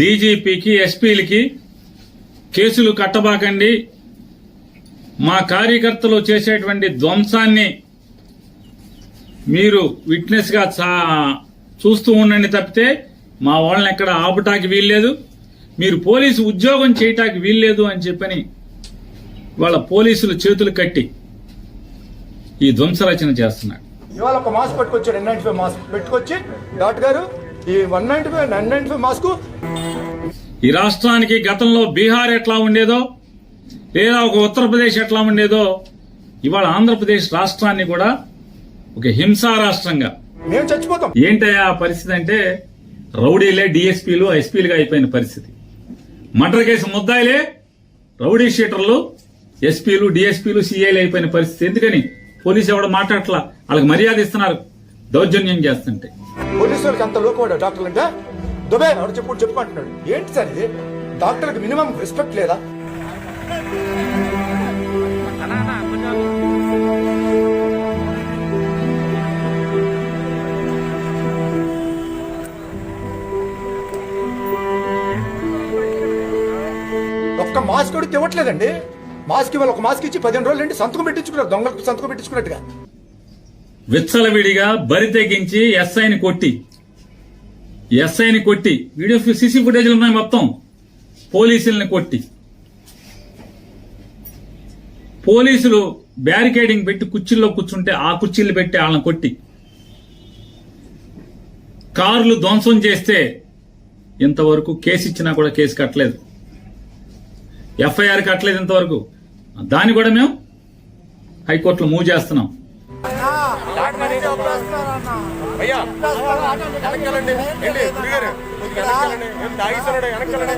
డీజీపీకి ఎస్పీలకి కేసులు కట్టబాకండి. మా కార్యకర్తలు చేసేటువంటి ధ్వంసాన్ని మీరు విట్నెస్గా చూస్తూ ఉండండి తప్పితే మా వాళ్ళని ఎక్కడ ఆపటానికి వీల్లేదు. మీరు పోలీసు ఉద్యోగం చేయటానికి వీల్లేదు అని చెప్పని వాళ్ళ పోలీసులు చేతులు కట్టి ఈ ధ్వంసరచన చేస్తున్నాడు ఇవాళ ఒక మాస్క్ పెట్టుకొచ్చాడు ఎన్ నైన్టీ ఫైవ్ మాస్క్ పెట్టుకొచ్చి డాక్టర్ గారు ఈ one ninety five nine ninety five mask? ఈ రాష్ట్రానికి గతంలో బీహార్ ఎట్లా ఉండేదో లేదా ఒక ఉత్తరప్రదేశ్ ఎట్లా ఉండేదో ఇవాళ ఆంధ్రప్రదేశ్ రాష్ట్రాన్ని కూడా ఒక హింసా రాష్ట్రంగా. మేము చచ్చిపోతాం. ఏంటయ్యా ఆ పరిస్థితి అంటే రౌడీలే డిఎస్పీలు ఎస్పీలుగా అయిపోయిన పరిస్థితి. మర్డర్ కేసు ముద్దాయిలే రౌడీ షీటర్లు ఎస్పీలు డిఎస్పీలు సీఐలు అయిపోయిన పరిస్థితి. ఎందుకని? పోలీసు ఎవడ మాట్లాడట్లా? వాళ్ళకి మర్యాద ఇస్తున్నారు. దౌర్జన్యం చేస్తుంటే. పోలీసులకి అంత లోకవాడు డాక్టర్లు అంటే? దుబే ఎవరు చెప్పు చెప్పుకుంటున్నాడు ఏంటి సార్ ఇది? డాక్టర్కి మినిమం రెస్పెక్ట్ లేదా? ఒక్క మాస్క్ కూడా ఇవ్వట్లేదండి. మాస్క్ ఇవాళ ఒక మాస్క్ ఇచ్చి పదిహేను రోజులు ఏంటి? సంతకం పెట్టించుకున్నారు దొంగలకు సంతకం పెట్టించుకున్నట్టుగా. విచ్చలవిడిగా బరి తెగించి ఎస్ఐని కొట్టి ఎస్ఐని కొట్టి వీడియో సీసీ ఫుటేజ్లు ఉన్నాయి మొత్తం పోలీసుల్ని కొట్టి. పోలీసులు బ్యారికేడింగ్ పెట్టి కుర్చీల్లో కూర్చుంటే ఆ కుర్చీలు పెట్టి వాళ్ళని కొట్టి. కార్లు ధ్వంసం చేస్తే ఇంతవరకు కేసు ఇచ్చినా కూడా కేసు కట్టలేదు. ఎఫ్ఐఆర్ కట్టలేదు ఇంతవరకు. దాన్ని కూడా మేము హైకోర్టులో మూవ్ చేస్తున్నాం. అయ్యా వెనకాలండి ఏంటి గురిగారు కొద్దిగా వెనకాలండి ఏం తాగిస్తున్నాడు వెనకాలండి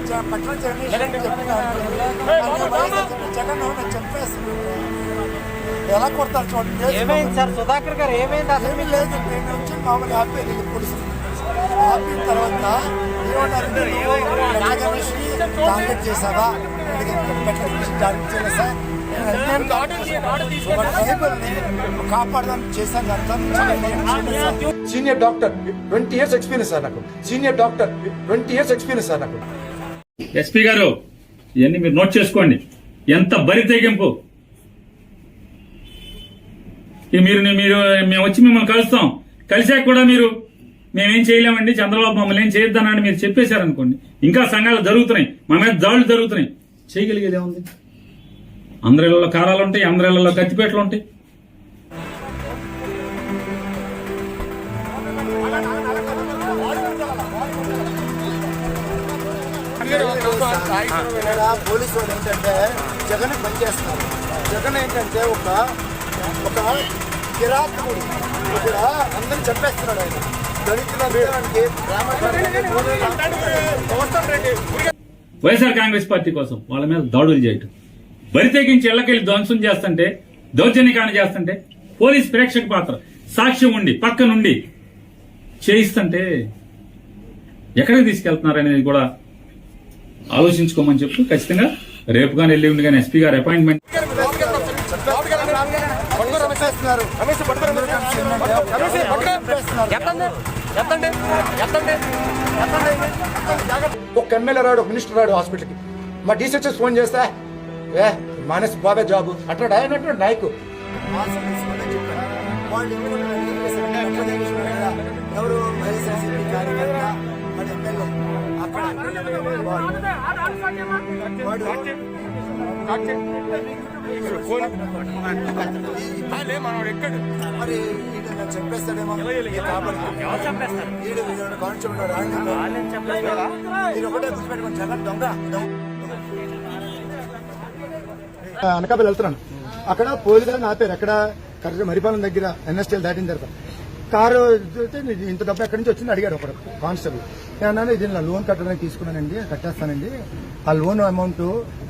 ఎలా కొడతారు చూడండి ఏమైంది సార్ సుధాకర్ గారు ఏమైంది అసలు ఏమీ లేదు నేను వచ్చి మామూలుగా ఆపి పోలీసులు ఆపిన తర్వాత ఏమన్నారు నాగమేశ్వరి టార్గెట్ చేశారా టార్గెట్ చేయలేదు సార్ చేశాను అంతా senior doctor twenty years experience sir నాకు. Senior doctor twenty years experience sir నాకు. ఎస్పీ గారు ఇవన్నీ మీరు నోట్ చేసుకోండి. ఎంత బరి తెగింపు. మీరు మీరు మేము వచ్చి మిమ్మల్ని కలుస్తాం. కలిసాక కూడా మీరు మేమేం చేయలేమండి చంద్రబాబు మమ్మల్ని ఏం చేయొద్దన్నాడు మీరు చెప్పేశారనుకోండి. ఇంకా సంఘాలు జరుగుతున్నాయి. మా మీద దాడులు జరుగుతున్నాయి. చేయగలిగేది ఏముంది? అందరిళ్ళలో కారాలు ఉంటాయి అందరిళ్ళలో కత్తిపేటలు ఉంటాయి. పోలీసు వాళ్ళు ఏంటంటే జగన్ పనిచేస్తున్నారు జగన్ ఏంటంటే ఒక ఒక కిరాతకుడు. ఇక్కడ అందరిని చంపేస్తున్నాడు ఆయన. దళితుల వైఎస్ఆర్ కాంగ్రెస్ పార్టీ కోసం వాళ్ళ మీద దాడులు చేయటం. బరి తెగించి ఇళ్ళకెళ్ళి ధ్వంసం చేస్తుంటే దౌర్జన్యకాండ చేస్తుంటే పోలీస్ ప్రేక్షక పాత్ర సాక్ష్యం ఉండి పక్క నుండి చేయిస్తుంటే ఎక్కడికి తీసుకెళ్తున్నారు అనేది కూడా ఆలోచించుకోమని చెప్పు. ఖచ్చితంగా రేపు కానీ ఎల్లుండి కానీ ఎస్పీ గారు అపాయింట్మెంట్ ఒక ఎమ్మెల్యే రాడు ఒక మినిస్టర్ రాడు హాస్పిటల్కి. మా డీసెచ్ఎస్ ఫోన్ చేస్తే ఏ మానేసి బాబే జాబు. అంటాడు ఆయన అంటాడు నాయకు. ఎవరు వైఎస్ఆర్సీపీ కార్యకర్త మన ఎమ్మెల్యే అక్కడ వాడు మనోడు ఎక్కడు మరి వీడు కానిస్టేబుల్ మీరు ఒకటే గుర్తుపెట్టుకోండి జగన్ దొంగ. అనకాపల్లి వెళ్తున్నాను. అక్కడ పోలీసులు ఆపారు ఎక్కడ కరెక్ట్ మరిపాలెం దగ్గర ఎన్ఎస్టీఎల్ దాటిన తర్వాత. కారు ఇంత డబ్బు ఎక్కడి నుంచి వచ్చింది అడిగారు ఒకడు కానిస్టేబుల్. నేను అన్నాను ఇది నా లోన్ కట్టడానికి తీసుకున్నానండి కట్టేస్తానండి. ఆ లోన్ అమౌంట్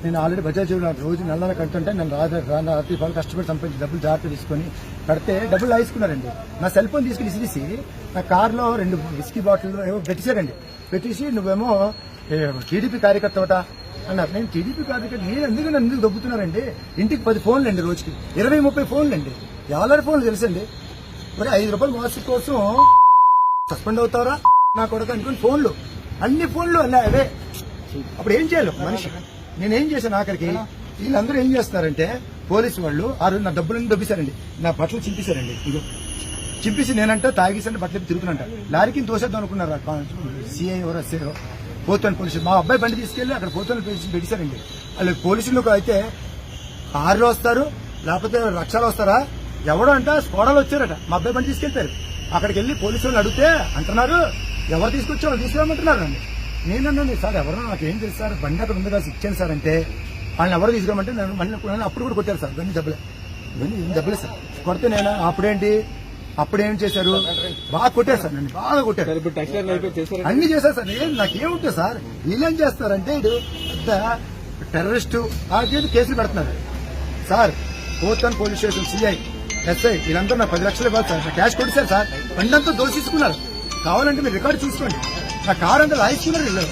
నేను ఆల్రెడీ బజాజ్ రోజు నెల కడుతుంటే నేను రాత్రి రాత్రి పాలు కష్టపడి సంపాదించి డబ్బులు జాగ్రత్త తీసుకొని కడితే డబ్బులు లాగేసుకున్నారండి నా సెల్ ఫోన్ తీసుకుని ఇసిరిసి నా కారులో రెండు విస్కీ బాటిల్ ఏమో పెట్టేశారండి. పెట్టేసి నువ్వేమో టీడీపీ కార్యకర్త అన్నారు నేను టీడీపీ కార్యకర్త నేను ఎందుకు నన్ను ఎందుకు దొబ్బుతున్నారండి? ఇంటికి పది ఫోన్లు అండి రోజుకి. ఇరవై ముప్పై ఫోన్లు అండి ఎవరి ఫోన్లు తెలుసండి. మరి ఐదు రూపాయలు మాస్క్ కోసం సస్పెండ్ అవుతారా? నా కొడుకు అనుకుని ఫోన్లు. అన్ని ఫోన్లు అలా అవే. అప్పుడు ఏం చేయాలి మనిషి? నేనేం చేశాను ఆఖరికి? వీళ్ళందరూ ఏం చేస్తారంటే పోలీసు వాళ్ళు ఆ రోజు నా డబ్బులన్నీ దొబ్బిశారండి. నా బట్టలు చింపేశారండి. ఇదో చింపేసి నేనంట తాగేసాను బట్టలు తిరుగుతున్నంట. లారీకి తోసేద్దాం అనుకున్నారు? సిఐ ఎవరో ఎస్ఐ పోతాను పోలీసులు మా అబ్బాయి బండి తీసుకెళ్ళి అక్కడ పోతాను పోలీసులు పెట్టేశారండి వాళ్ళు పోలీసులు అయితే కారులో వస్తారు లేకపోతే రక్షాలు వస్తారా? ఎవడో అంట స్కోడాలు వచ్చారట. మా అబ్బాయి బండి తీసుకెళ్తారు. అక్కడికి వెళ్ళి పోలీసు అడిగితే అంటున్నారు ఎవరు తీసుకొచ్చారో? తీసుకురామంటున్నారు అండి నేనన్నాను సార్ ఎవరో నాకు ఏం తెలుసు సార్ బండి అక్కడ ఉంది కాదు ఇచ్చాను సార్ అంటే వాళ్ళని ఎవరు తీసుకురామంటే నేను మళ్ళీ అప్పుడు కూడా కొట్టారు సార్ ఇవన్నీ దెబ్బలే ఇవన్నీ ఏం సార్. కొడితే నేను అప్పుడేంటి? అప్పుడేం చేశారు? బాగా కొట్టారు సార్ నన్ను బాగా కొట్టారు. అన్ని చేశారు సార్. ఏం నాకేముంటుంది సార్? వీళ్ళేం చేస్తారంటే ఇటు పెద్ద టెర్రరిస్టు ఆ చేతి కేసులు పెడుతున్నారు. సార్ పోతాన్ పోలీస్ స్టేషన్ సిఐ ఎస్ఐ వీళ్ళందరూ నాకు పది లక్షలు ఇవ్వాలి సార్. నా క్యాష్ కొట్టారు సార్. బండంతా దోషిస్తున్నారు కావాలంటే మీరు రికార్డు చూసుకోండి. నా కార్ అంతా రాయించుకున్నారు వీళ్ళు.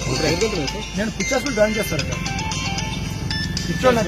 నేను పిచ్చాసులు డ్రాయింగ్ చేస్తాను పిచ్చోళ్ళు